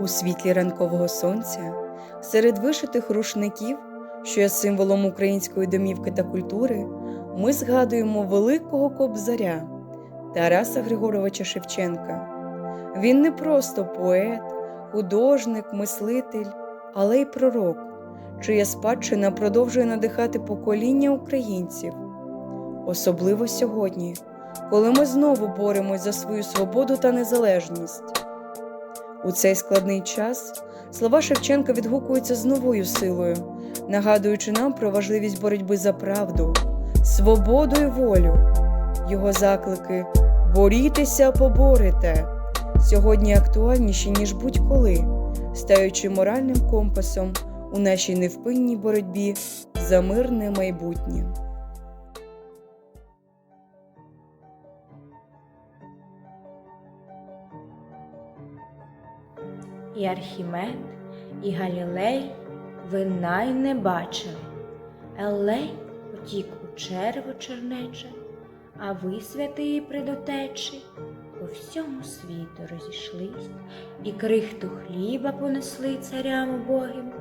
У світлі ранкового сонця, серед вишитих рушників, що є символом української домівки та культури, ми згадуємо великого кобзаря Тараса Григоровича Шевченка. Він не просто поет, художник, мислитель, але й пророк, чия спадщина продовжує надихати покоління українців. Особливо сьогодні, коли ми знову боремось за свою свободу та незалежність. У цей складний час слова Шевченка відгукуються з новою силою, нагадуючи нам про важливість боротьби за правду, свободу і волю. Його заклики борітеся, поборете сьогодні актуальніші, ніж будь-коли, стаючи моральним компасом у нашій невпинній боротьбі за мирне майбутнє. І Архімед, і Галілей ви най не бачили. Елей потік у черво чернече, а ви, святий предотечі, по всьому світу розійшлись, і крихту хліба понесли царям убогим,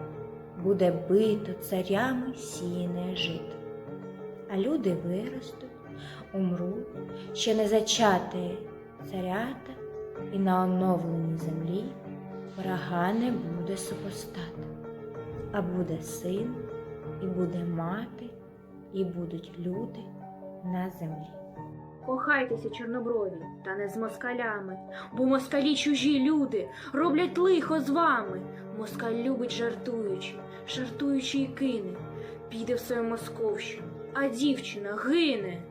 буде бито царями сіне жито. А люди виростуть, умруть, ще не зачати царята, і на оновленій землі врага не буде супостата, а буде син, і буде мати, і будуть люди на землі. Кохайтеся, чорноброві, та не з москалями, бо москалі чужі люди роблять лихо з вами. Москаль любить жартуючи, жартуючи і кине, піде в свою московщину, а дівчина гине.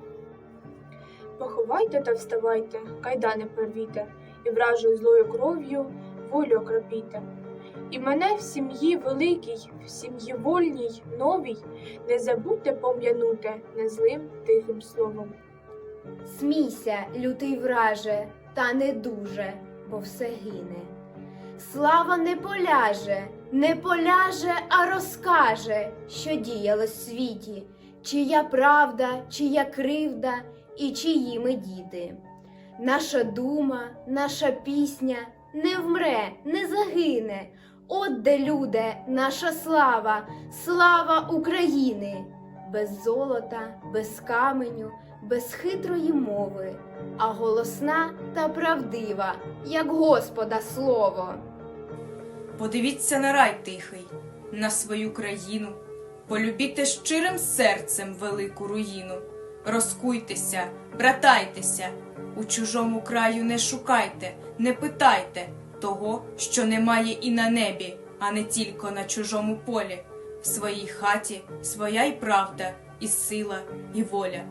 Поховайте та вставайте, кайдани порвіте, і вражою злою кров'ю волю окропіте. І мене в сім'ї великій, в сім'ї вольній, новій, не забудьте пом'янути незлим тихим словом. Смійся, лютий враже, та не дуже, бо все гине. Слава не поляже, не поляже, а розкаже, що діяло в світі, чия правда, чия кривда і чиї ми діти. Наша дума, наша пісня не вмре, не загине. От де люде, наша слава, слава України, без золота, без каменю, без хитрої мови, а голосна та правдива, як Господа слово. Подивіться на рай тихий, на свою країну, полюбіте щирим серцем велику руїну. Розкуйтеся, братайтеся, у чужому краю не шукайте, не питайте того, що немає і на небі, а не тільки на чужому полі. В своїй хаті своя й правда, і сила, і воля.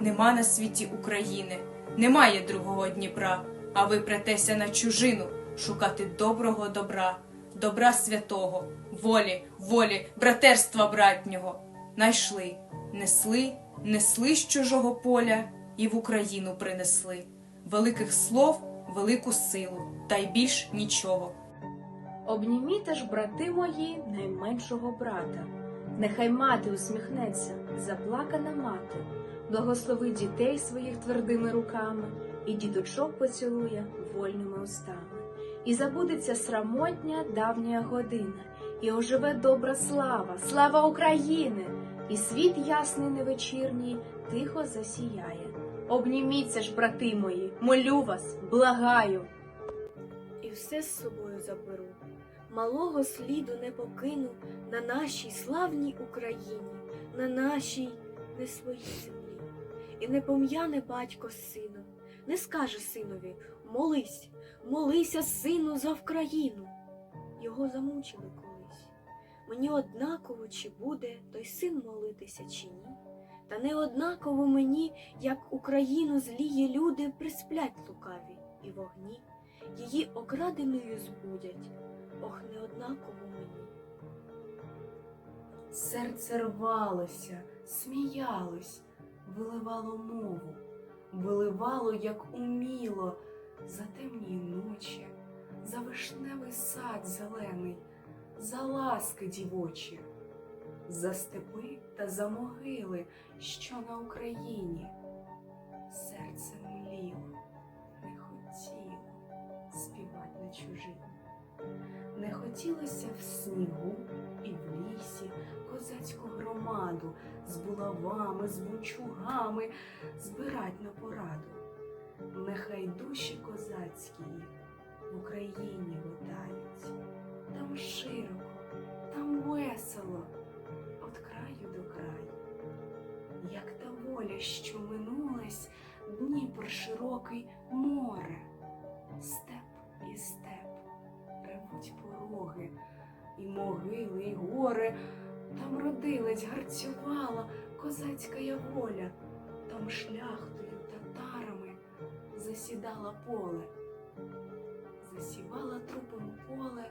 Нема на світі України, немає другого Дніпра, а ви претеся на чужину шукати доброго добра, добра святого, волі, волі, братерства братнього. Найшли, несли, несли з чужого поля і в Україну принесли. Великих слов, велику силу, та й більш нічого. Обніміте ж, брати мої, найменшого брата. Нехай мати усміхнеться, заплакана мати, благослови дітей своїх твердими руками, і діточок поцілує вольними устами. І забудеться срамотня давня година, і оживе добра слава, слава України, і світ ясний невечірній тихо засіяє. Обніміться ж, брати мої, молю вас, благаю. і все з собою заберу. Малого сліду не покину на нашій славній Україні, на нашій не своїй землі. І не пом'яне батько з не скаже синові молись, молися, сину, за Вкраїну. Його замучили колись. Мені однаково, чи буде той син молитися, чи ні. Та не однаково мені, як Україну злії люди присплять лукаві і вогні її окраденою збудять, ох, неоднаково мені. Серце рвалося, сміялось, виливало мову, виливало, як уміло, за темні ночі, за вишневий сад зелений, за ласки дівочі, за степи та за могили, що на Україні. Серце мліло, не хотіло співати на чужині. Хотілося в снігу і в лісі козацьку громаду з булавами, з бучугами збирать на пораду. Нехай душі козацькі в Україні витають. Там широко, що минулась, Дніпр широкий море, степ і степ, ревуть пороги, і могили, і гори. Там родилась, гарцювала козацька я воля, там шляхтою, татарами засідала поле, засівала трупом поле,